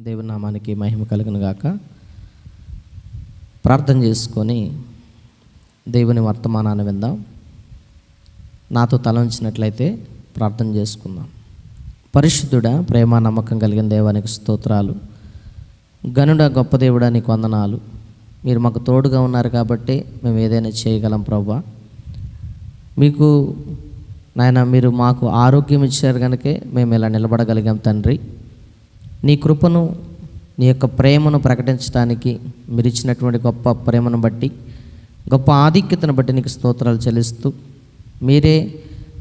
దేవుని నామానికి మహిమ కలుగును గాక. ప్రార్థన చేసుకొని దేవుని వర్తమానాన్ని విందాం. నాతో తల ఉంచినట్లయితే ప్రార్థన చేసుకుందాం. పరిశుద్ధుడ ప్రేమ నమ్మకం కలిగిన దేవానికి స్తోత్రాలు. గనుడ గొప్ప దేవుడా నీకు వందనాలు. మీరు మాకు తోడుగా ఉన్నారు కాబట్టి మేము ఏదైనా చేయగలం ప్రభా. మీకు నాయన మీరు మాకు ఆరోగ్యం ఇచ్చారు కనుకే మేము ఇలా నిలబడగలిగాం తండ్రి. నీ కృపను నీ యొక్క ప్రేమను ప్రకటించడానికి మీరు ఇచ్చినటువంటి గొప్ప ప్రేమను బట్టి గొప్ప ఆధిక్యతను బట్టి నీకు స్తోత్రాలు చెల్లిస్తూ మీరే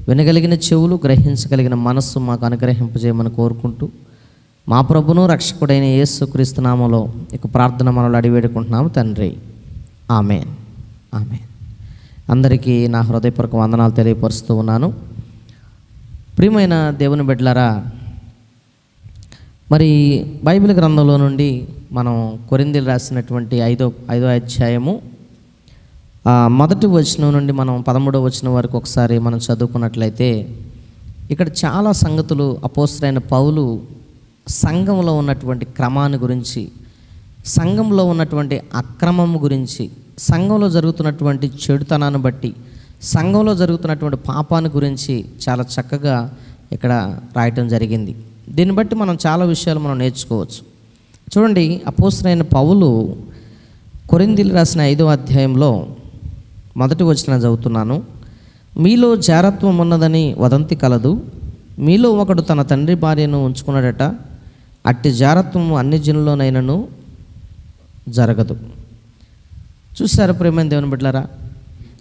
వినగలిగిన చెవులు గ్రహించగలిగిన మనస్సు మాకు అనుగ్రహింపజేయమని కోరుకుంటూ మా ప్రభును రక్షకుడైన యేసు క్రీస్తునామలో ఇక ప్రార్థన మనలో అడివేడుకుంటున్నాము తండ్రి. ఆమె ఆమె అందరికీ నా హృదయపూర్వక వందనాలు తెలియపరుస్తూ ఉన్నాను. ప్రియమైన దేవుని బిడ్డలారా మరి బైబిల్ గ్రంథంలో నుండి మనం కొరిందీలు రాసినటువంటి ఐదో ఐదో అధ్యాయము మొదటి వచనం నుండి మనం పదమూడవ వచనం వరకు ఒకసారి మనం చదువుకున్నట్లయితే ఇక్కడ చాలా సంగతులు అపోసరైన పౌలు సంఘంలో ఉన్నటువంటి క్రమాన్ని గురించి సంఘంలో ఉన్నటువంటి అక్రమం గురించి సంఘంలో జరుగుతున్నటువంటి చెడుతనాన్ని బట్టి సంఘంలో జరుగుతున్నటువంటి పాపాన్ని గురించి చాలా చక్కగా ఇక్కడ రాయటం జరిగింది. దీన్ని బట్టి మనం చాలా విషయాలు మనం నేర్చుకోవచ్చు. చూడండి అపోసరైన పౌలు కొరిందీలు రాసిన ఐదో అధ్యాయంలో మొదటి వచ్చిన చదువుతున్నాను. మీలో జారత్వం ఉన్నదని వదంతి కలదు. మీలో ఒకడు తన తండ్రి భార్యను ఉంచుకున్నాడట. అట్టి జారత్వం అన్ని జనుల్లోనైనను జరగదు. చూసారా ప్రేమైన దేవుని బిడ్డలారా?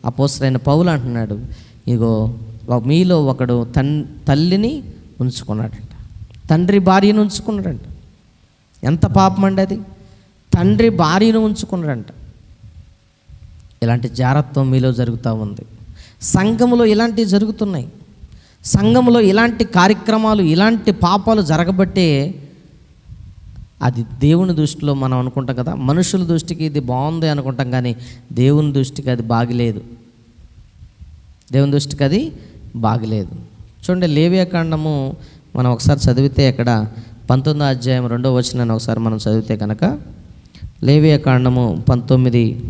అపోసరైన పౌలు అంటున్నాడు ఇగో ఒక- మీలో ఒకడు తన్ తల్లిని ఉంచుకున్నాడంట. తండ్రి భార్యను ఉంచుకున్నాడంట. ఎంత పాపం అండి అది? తండ్రి భార్యను ఉంచుకున్నాడంట. ఇలాంటి జారత్వం మీలో జరుగుతూ ఉంది. సంఘములో ఇలాంటివి జరుగుతున్నాయి. సంఘములో ఇలాంటి కార్యక్రమాలు ఇలాంటి పాపాలు జరగబట్టే అది దేవుని దృష్టిలో మనం అనుకుంటాం కదా మనుషుల దృష్టికి ఇది బాగుంది అనుకుంటాం కానీ దేవుని దృష్టికి అది బాగిలేదు. దేవుని దృష్టికి అది బాగలేదు. చూడండి లేవ్యాకాండము మనం ఒకసారి చదివితే అక్కడ పంతొమ్మిదో అధ్యాయం రెండో వచనాన్ని ఒకసారి మనం చదివితే కనుక లేవియాకాండము పంతొమ్మిది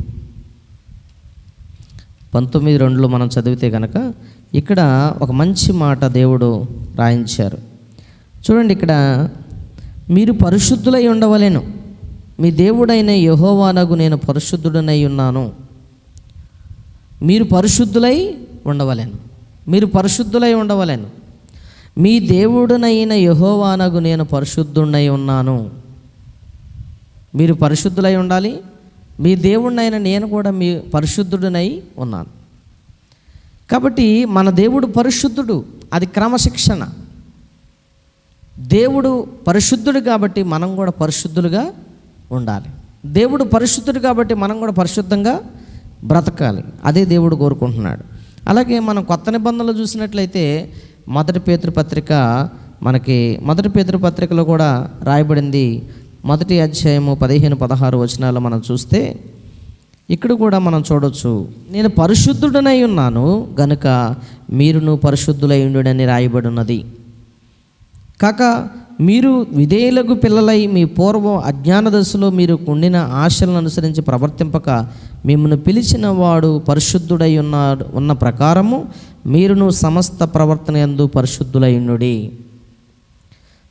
పంతొమ్మిది రెండులో మనం చదివితే కనుక ఇక్కడ ఒక మంచి మాట దేవుడు రాయించారు. చూడండి ఇక్కడ మీరు పరిశుద్ధులై ఉండవలేను. మీ దేవుడైన యహోవానగు నేను పరిశుద్ధుడనై ఉన్నాను. మీరు పరిశుద్ధులై ఉండవలేను. మీరు పరిశుద్ధులై ఉండవలేను. మీ దేవుడనైన యహోవానగు నేను పరిశుద్ధుడై ఉన్నాను. మీరు పరిశుద్ధులై ఉండాలి. మీ దేవుడినైన నేను కూడా మీ పరిశుద్ధుడినై ఉన్నాను. కాబట్టి మన దేవుడు పరిశుద్ధుడు. అది క్రమశిక్షణ. దేవుడు పరిశుద్ధుడు కాబట్టి మనం కూడా పరిశుద్ధులుగా ఉండాలి. దేవుడు పరిశుద్ధుడు కాబట్టి మనం కూడా పరిశుద్ధంగా బ్రతకాలి. అదే దేవుడు కోరుకుంటున్నాడు. అలాగే మనం కొత్త నిబంధనలు చూసినట్లయితే మొదటి పేతృపత్రిక మనకి మొదటి పేతృపత్రికలో కూడా రాయబడింది. మొదటి అధ్యాయము పదిహేను పదహారు వచనాలు మనం చూస్తే ఇక్కడ కూడా మనం చూడొచ్చు. నేను పరిశుద్ధుడనై ఉన్నాను గనుక మీరును పరిశుద్ధులై ఉండుడని రాయబడి ఉన్నది కాక మీరు విధేయులకు పిల్లలై మీ పూర్వం అజ్ఞాన దశలో మీరు ఉండిన ఆశలను అనుసరించి ప్రవర్తింపక మిమ్మల్ని పిలిచిన వాడు పరిశుద్ధుడై ఉన్నాడు ఉన్న ప్రకారము మీరును సమస్త ప్రవర్తన ఎందు పరిశుద్ధులై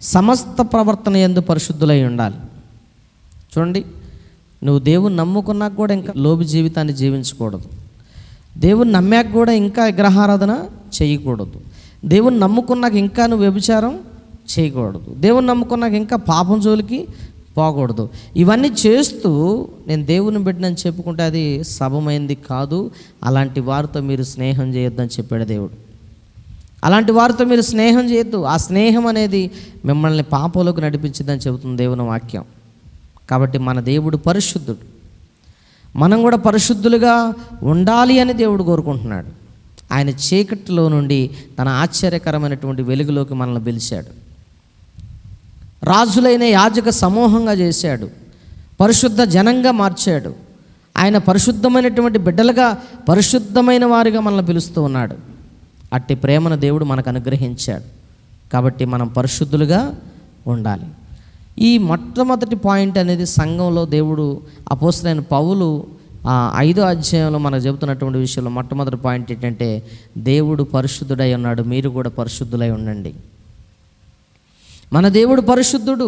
సమస్త ప్రవర్తన ఎందు పరిశుద్ధులై ఉండాలి. చూడండి నువ్వు దేవుని నమ్ముకున్నాక కూడా ఇంకా లోబి జీవితాన్ని జీవించకూడదు. దేవుని నమ్మాక కూడా ఇంకా విగ్రహారాధన చేయకూడదు. దేవుని నమ్ముకున్నాక ఇంకా నువ్వు వ్యభిచారం చేయకూడదు. దేవుని నమ్ముకున్నాక ఇంకా పాపం జోలికి పోకూడదు. ఇవన్నీ చేస్తూ నేను దేవుని బిడ్డనని చెప్పుకుంటే అది సభమైంది కాదు. అలాంటి వారితో మీరు స్నేహం చేయొద్దని చెప్పాడు దేవుడు. అలాంటి వారితో మీరు స్నేహం చేయొద్దు. ఆ స్నేహం అనేది మిమ్మల్ని పాపంలోకి నడిపించిందని చెబుతుంది దేవుని వాక్యం. కాబట్టి మన దేవుడు పరిశుద్ధుడు. మనం కూడా పరిశుద్ధులుగా ఉండాలి అని దేవుడు కోరుకుంటున్నాడు. ఆయన చీకటిలో నుండి తన ఆశ్చర్యకరమైనటువంటి వెలుగులోకి మనల్ని పిలిచాడు. రాజులైన యాజక సమూహంగా చేశాడు. పరిశుద్ధ జనంగా మార్చాడు. ఆయన పరిశుద్ధమైనటువంటి బిడ్డలుగా పరిశుద్ధమైన వారిగా మనల్ని పిలుస్తూ ఉన్నాడు. అట్టి ప్రేమను దేవుడు మనకు అనుగ్రహించాడు. కాబట్టి మనం పరిశుద్ధులుగా ఉండాలి. ఈ మొట్టమొదటి పాయింట్ అనేది సంఘంలో దేవుడు అపోసరైన పౌలు ఆ ఐదో అధ్యాయంలో మనకు చెబుతున్నటువంటి విషయంలో మొట్టమొదటి పాయింట్ ఏంటంటే దేవుడు పరిశుద్ధుడై ఉన్నాడు మీరు కూడా పరిశుద్ధులై ఉండండి. మన దేవుడు పరిశుద్ధుడు.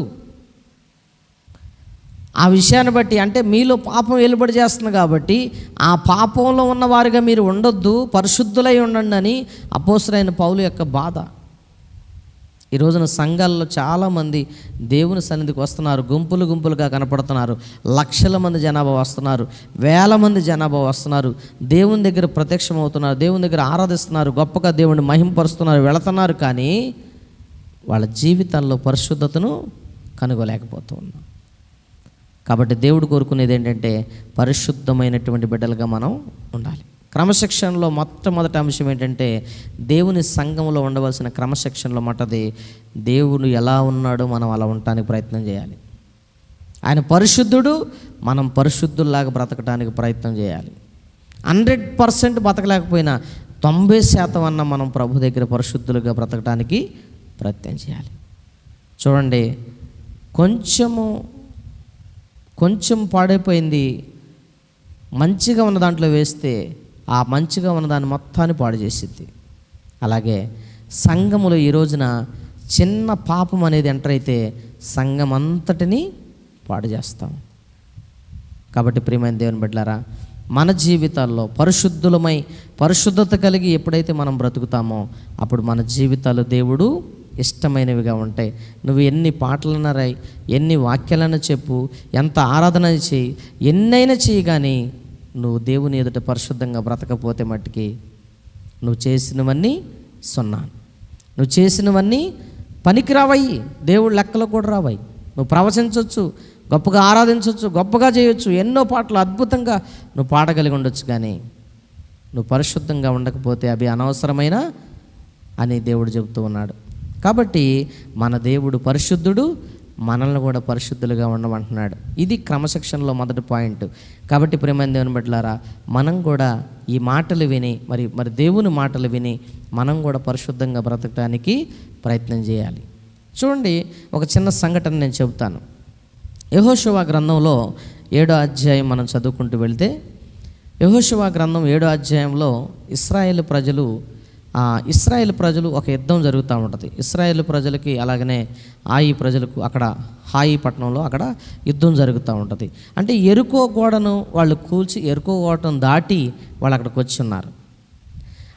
ఆ విషయాన్ని బట్టి అంటే మీలో పాపం వెలుబడి చేస్తుంది కాబట్టి ఆ పాపంలో ఉన్నవారుగా మీరు ఉండొద్దు పరిశుద్ధులై ఉండండి అని అపోసరైన పౌలు యొక్క బాధ. ఈ రోజున సంఘాల్లో చాలామంది దేవుని సన్నిధికి వస్తున్నారు గుంపులు గుంపులుగా కనపడుతున్నారు లక్షల మంది జనాభా వస్తున్నారు వేల మంది జనాభా వస్తున్నారు దేవుని దగ్గర ప్రత్యక్షమవుతున్నారు దేవుని దగ్గర ఆరాధిస్తున్నారు గొప్పగా దేవుని మహింపరుస్తున్నారు వెళుతున్నారు కానీ వాళ్ళ జీవితాల్లో పరిశుద్ధతను కనుగొలేకపోతూ ఉన్నాం. కాబట్టి దేవుడు కోరుకునేది ఏంటంటే పరిశుద్ధమైనటువంటి బిడ్డలుగా మనం ఉండాలి. క్రమశిక్షణలో మొట్టమొదటి అంశం ఏంటంటే దేవుని సంఘంలో ఉండవలసిన క్రమశిక్షణలో మొట్టది దేవుడు ఎలా ఉన్నాడో మనం అలా ఉండటానికి ప్రయత్నం చేయాలి. ఆయన పరిశుద్ధుడు మనం పరిశుద్ధుల్లాగా బ్రతకడానికి ప్రయత్నం చేయాలి. హండ్రెడ్ పర్సెంట్ బ్రతకలేకపోయినా తొంభై శాతం అన్న మనం ప్రభు దగ్గర పరిశుద్ధులుగా బ్రతకడానికి ప్రయత్నం చేయాలి. చూడండి కొంచెము కొంచెం పాడైపోయింది మంచిగా ఉన్న దాంట్లో వేస్తే ఆ మంచిగా ఉన్న దాన్ని మొత్తాన్ని పాడు చేసిద్ది. అలాగే సంఘములో ఈ రోజున చిన్న పాపం అనేది ఎంటర్ అయితే సంఘం అంతటిని పాడు చేస్తాం. కాబట్టి ప్రియమైన దేవుని బిడ్డలారా మన జీవితాల్లో పరిశుద్ధులమై పరిశుద్ధత కలిగి ఎప్పుడైతే మనం బ్రతుకుతామో అప్పుడు మన జీవితాలు దేవుడు ఇష్టమైనవిగా ఉంటాయి. నువ్వు ఎన్ని పాటలన్నా రాయి ఎన్ని వాక్యాలన్నా చెప్పు ఎంత ఆరాధన చేయి ఎన్నైనా చేయి కానీ నువ్వు దేవుని ఎదుట పరిశుద్ధంగా బ్రతకపోతే మట్టుకి నువ్వు చేసినవన్నీ సున్నా నువ్వు చేసినవన్నీ పనికి రావయ్యి దేవుడు లెక్కలో కూడా రావాయి నువ్వు ప్రవచించవచ్చు గొప్పగా ఆరాధించవచ్చు గొప్పగా చేయొచ్చు ఎన్నో పాటలు అద్భుతంగా నువ్వు పాడగలిగి ఉండొచ్చు కానీ నువ్వు పరిశుద్ధంగా ఉండకపోతే అవి అనవసరమైన అని దేవుడు చెబుతూ ఉన్నాడు. కాబట్టి మన దేవుడు పరిశుద్ధుడు మనల్ని కూడా పరిశుద్ధులుగా ఉండమంటున్నాడు. ఇది క్రమశిక్షణలో మొదటి పాయింట్. కాబట్టి ప్రేమైన దేవుని బిడ్డలారా మనం కూడా ఈ మాటలు విని మరి మరి దేవుని మాటలు విని మనం కూడా పరిశుద్ధంగా బ్రతకడానికి ప్రయత్నం చేయాలి. చూడండి ఒక చిన్న సంఘటన నేను చెబుతాను. యహోశివా గ్రంథంలో ఏడో అధ్యాయం మనం చదువుకుంటూ వెళితే యహోశివా గ్రంథం ఏడో అధ్యాయంలో ఇస్రాయేల్ ప్రజలు ఇస్రాయేల్ ప్రజలు ఒక యుద్ధం జరుగుతూ ఉంటుంది. ఇస్రాయేల్ ప్రజలకి అలాగనే ఆయి ప్రజలకు అక్కడ హాయి పట్టణంలో అక్కడ యుద్ధం జరుగుతూ ఉంటుంది. అంటే ఎరుకో గోడను వాళ్ళు కూల్చి ఎరుకో గోడను దాటి వాళ్ళు అక్కడికి వచ్చి ఉన్నారు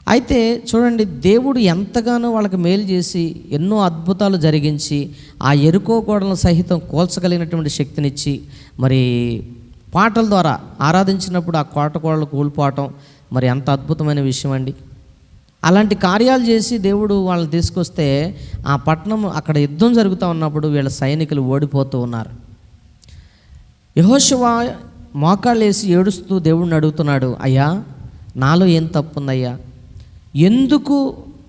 అయితే చూడండి దేవుడు ఎంతగానో వాళ్ళకి మేలు చేసి ఎన్నో అద్భుతాలు జరిగించి ఆ ఎరుకో గోడలను సహితం కూల్చగలిగినటువంటి శక్తినిచ్చి మరి పాటల ద్వారా ఆరాధించినప్పుడు ఆ కోట గోడలు కూలిపోవటం మరి ఎంత అద్భుతమైన విషయం అండి అలాంటి కార్యాలు చేసి దేవుడు వాళ్ళని తీసుకొస్తే ఆ పట్టణం అక్కడ యుద్ధం జరుగుతూ ఉన్నప్పుడు వీళ్ళ సైనికులు ఓడిపోతూ ఉన్నారు. యహోశివ మోకాళ్ళేసి ఏడుస్తూ దేవుడిని అడుగుతున్నాడు అయ్యా నాలో ఏం తప్పుందయ్యా? ఎందుకు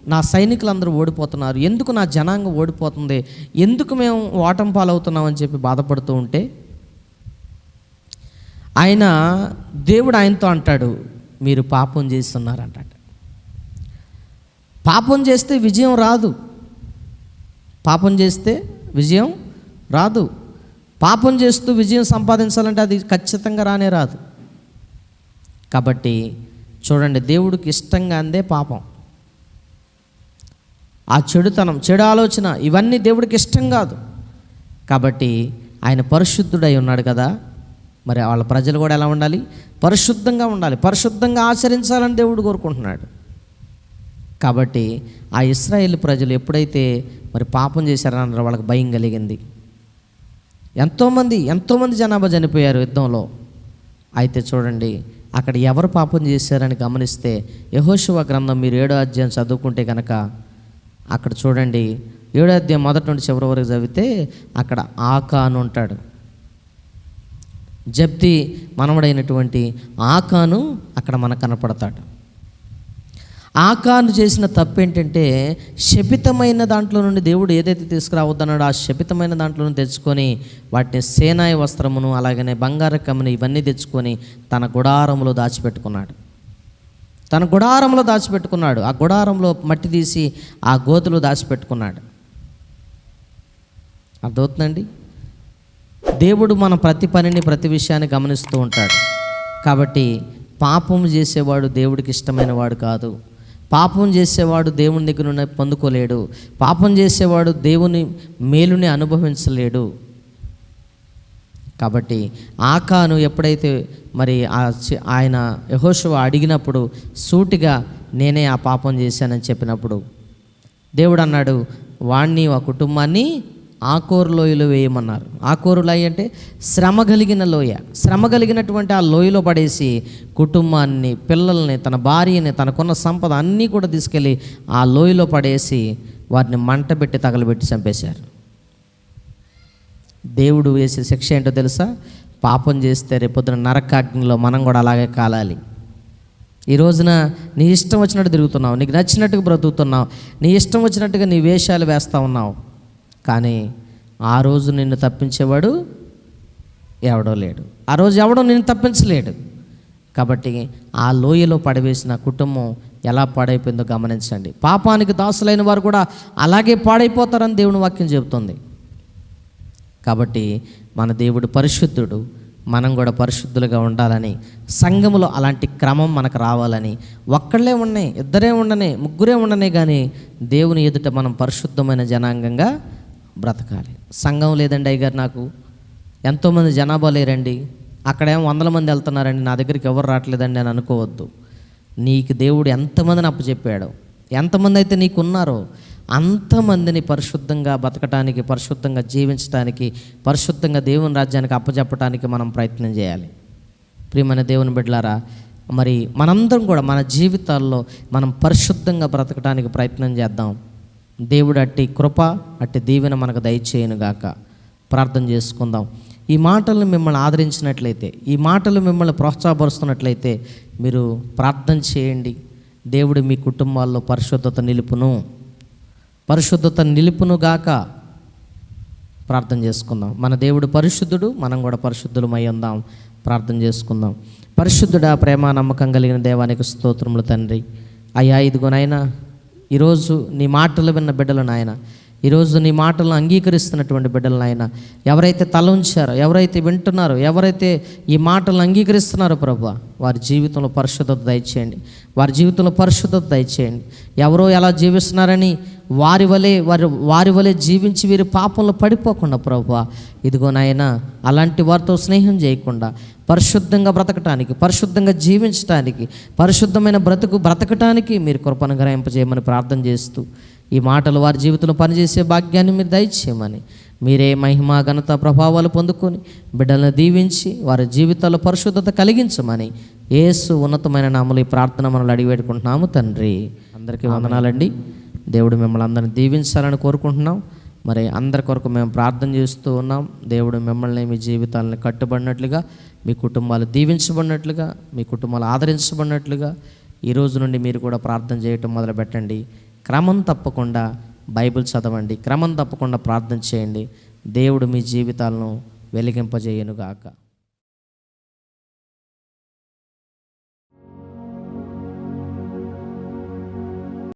నా సైనికులందరూ ఓడిపోతున్నారు? ఎందుకు నా జనాంగం ఓడిపోతుంది? ఎందుకు మేము ఓటం పాలవుతున్నామని చెప్పి బాధపడుతూ ఉంటే ఆయన దేవుడు ఆయనతో అంటాడు మీరు పాపం చేస్తున్నారంటాడు పాపం చేస్తే విజయం రాదు. పాపం చేస్తే విజయం రాదు. పాపం చేస్తూ విజయం సంపాదించాలంటే అది ఖచ్చితంగా రానే రాదు. కాబట్టి చూడండి దేవుడికి ఇష్టంగా అందే పాపం. ఆ చెడుతనం చెడు ఆలోచన ఇవన్నీ దేవుడికి ఇష్టం కాదు. కాబట్టి ఆయన పరిశుద్ధుడై ఉన్నాడు కదా. మరి వాళ్ళ ప్రజలు కూడా ఎలా ఉండాలి? పరిశుద్ధంగా ఉండాలి. పరిశుద్ధంగా ఆచరించాలని దేవుడు కోరుకుంటున్నాడు. కాబట్టి ఆ ఇస్రాయేల్ ప్రజలు ఎప్పుడైతే మరి పాపం చేశారన్న వాళ్ళకి భయం కలిగింది. ఎంతోమంది ఎంతోమంది జనాభా చనిపోయారు యుద్ధంలో. అయితే చూడండి అక్కడ ఎవరు పాపం చేశారని గమనిస్తే యహోశివ గ్రంథం మీరు ఏడో అధ్యాయం చదువుకుంటే కనుక అక్కడ చూడండి ఏడో అధ్యాయం మొదటి నుండి చివరి వరకు చదివితే అక్కడ ఆకాను ఉంటాడు జబ్ది మనవడైనటువంటి ఆకాను అక్కడ మనకు కనపడతాడు. ఆకాను చేసిన తప్పు ఏంటంటే శపితమైన దాంట్లో నుండి దేవుడు ఏదైతే తీసుకురావద్దన్నాడో ఆ శపితమైన దాంట్లో నుండి తెచ్చుకొని వాటిని సేనాయ వస్త్రమును అలాగనే బంగారు ఇవన్నీ తెచ్చుకొని తన గుడారములో దాచిపెట్టుకున్నాడు. తన గుడారంలో దాచిపెట్టుకున్నాడు. ఆ గుడారంలో మట్టి తీసి ఆ గోతులో దాచిపెట్టుకున్నాడు. అర్థమవుతుందండి? దేవుడు మన ప్రతి పనిని ప్రతి విషయాన్ని గమనిస్తూ ఉంటాడు. కాబట్టి పాపం చేసేవాడు దేవుడికి ఇష్టమైన వాడు కాదు. పాపం చేసేవాడు దేవుని దగ్గర పొందుకోలేడు. పాపం చేసేవాడు దేవుని మేలుని అనుభవించలేడు. కాబట్టి ఆకాను ఎప్పుడైతే మరి ఆ ఆయన యహోశువ అడిగినప్పుడు సూటిగా నేనే ఆ పాపం చేశానని చెప్పినప్పుడు దేవుడు అన్నాడు వాణ్ణి ఆ కుటుంబాన్ని ఆకోరు లోయలో వేయమన్నారు. ఆకోరు లోయ అంటే శ్రమ కలిగిన లోయ. శ్రమ కలిగినటువంటి ఆ లోయలో పడేసి కుటుంబాన్ని పిల్లల్ని తన భార్యని తనకున్న సంపద అన్నీ కూడా తీసుకెళ్ళి ఆ లోయలో పడేసి వారిని మంట పెట్టి తగలబెట్టి చంపేశారు. దేవుడు వేసే శిక్ష ఏంటో తెలుసా? పాపం చేస్తే రేపొద్దున నరకాగ్నిలో మనం కూడా అలాగే కాలాలి. ఈ రోజున నీ ఇష్టం వచ్చినట్టు తిరుగుతున్నావు నీకు నచ్చినట్టుగా బ్రతుకుతున్నావు నీ ఇష్టం వచ్చినట్టుగా నీ వేషాలు వేస్తూ ఉన్నావు. కానీ ఆ రోజు నిన్ను తప్పించేవాడు ఎవడో లేడు. ఆ రోజు ఎవడో నిన్ను తప్పించలేడు. కాబట్టి ఆ లోయలో పడవేసిన కుటుంబం ఎలా పాడైపోయిందో గమనించండి. పాపానికి దాసులైన వారు కూడా అలాగే పాడైపోతారని దేవుని వాక్యం చెబుతుంది. కాబట్టి మన దేవుడు పరిశుద్ధుడు మనం కూడా పరిశుద్ధులుగా ఉండాలని సంఘములో అలాంటి క్రమం మనకు రావాలని ఒక్కళ్ళే ఉన్నాయి ఇద్దరే ఉండనే ముగ్గురే ఉండనే కానీ దేవుని ఎదుట మనం పరిశుద్ధమైన జనాంగంగా బ్రతకాలి. సంఘం లేదండి అయ్యగారు నాకు. ఎంతోమంది జనాభా లేరండి. అక్కడేమో వందల మంది వెళ్తున్నారండి. నా దగ్గరికి ఎవరు రావట్లేదండి అని అనుకోవద్దు. నీకు దేవుడు ఎంతమందిని అప్పచెప్పాడు? ఎంతమంది అయితే నీకు ఉన్నారో అంతమందిని పరిశుద్ధంగా బతకటానికి పరిశుద్ధంగా జీవించడానికి పరిశుద్ధంగా దేవుని రాజ్యానికి అప్పచెప్పటానికి మనం ప్రయత్నం చేయాలి. ప్రియమైన దేవుని బిడ్డలారా మరి మనందరం కూడా మన జీవితాల్లో మనం పరిశుద్ధంగా బ్రతకడానికి ప్రయత్నం చేద్దాం. దేవుడు అట్టి కృప అట్టి దీవెన మనకు దయచేయనుగాక ప్రార్థన చేసుకుందాం. ఈ మాటలను మిమ్మల్ని ఆదరించినట్లయితే ఈ మాటలు మిమ్మల్ని ప్రోత్సాహపరుస్తున్నట్లయితే మీరు ప్రార్థన చేయండి. దేవుడు మీ కుటుంబాల్లో పరిశుద్ధత నిలుపును. పరిశుద్ధత నిలుపునుగాక ప్రార్థన చేసుకుందాం. మన దేవుడు పరిశుద్ధుడు మనం కూడా పరిశుద్ధులమై ఉందాం. ప్రార్థన చేసుకుందాం. పరిశుద్ధుడా ప్రేమ నమ్మకం కలిగిన దేవానికి స్తోత్రములు తండ్రి. అయ్యా ఇదిగోనైనా ఈరోజు నీ మాటలు విన్న బిడ్డలు నాయన ఈరోజు నీ మాటలను అంగీకరిస్తున్నటువంటి బిడ్డలు నాయన ఎవరైతే తల ఉంచారో ఎవరైతే వింటున్నారో ఎవరైతే ఈ మాటలను అంగీకరిస్తున్నారో ప్రభు వారి జీవితంలో పరిశుద్ధత దయచేయండి. వారి జీవితంలో పరిశుద్ధత దయచేయండి. ఎవరో ఎలా జీవిస్తున్నారని వారి వలె వారి వారి వలె జీవించి వీరి పాపంలో పడిపోకుండా ప్రభు ఇదిగో నాయన అలాంటి వారితో స్నేహం చేయకుండా పరిశుద్ధంగా బ్రతకటానికి పరిశుద్ధంగా జీవించటానికి పరిశుద్ధమైన బ్రతుకు బ్రతకటానికి మీరు కృపను గ్రహింపజేయమని ప్రార్థన చేస్తూ ఈ మాటలు వారి జీవితంలో పనిచేసే భాగ్యాన్ని మీరు దయచేయమని మీరే మహిమ ఘనత ప్రభావాలు పొందుకొని బిడ్డలను దీవించి వారి జీవితాల్లో పరిశుద్ధత కలిగించమని యేసు ఉన్నతమైన నామలు ఈ ప్రార్థన మనల్ని అడిగి పెట్టుకుంటున్నాము తండ్రి. అందరికీ వందనాలండి. దేవుడు మిమ్మల్ని అందరిని దీవించాలని కోరుకుంటున్నాం. మరి అందరి కొరకు మేము ప్రార్థన చేస్తూ ఉన్నాం. దేవుడు మిమ్మల్ని మీ జీవితాలను కట్టుబడినట్లుగా మీ కుటుంబాలు దీవించబడినట్లుగా మీ కుటుంబాలు ఆదరించబడినట్లుగా ఈ రోజు నుండి మీరు కూడా ప్రార్థన చేయటం మొదలు పెట్టండి క్రమం తప్పకుండా బైబిల్ చదవండి. క్రమం తప్పకుండా ప్రార్థన చేయండి. దేవుడు మీ జీవితాలను వెలిగింపజేయనుగాక.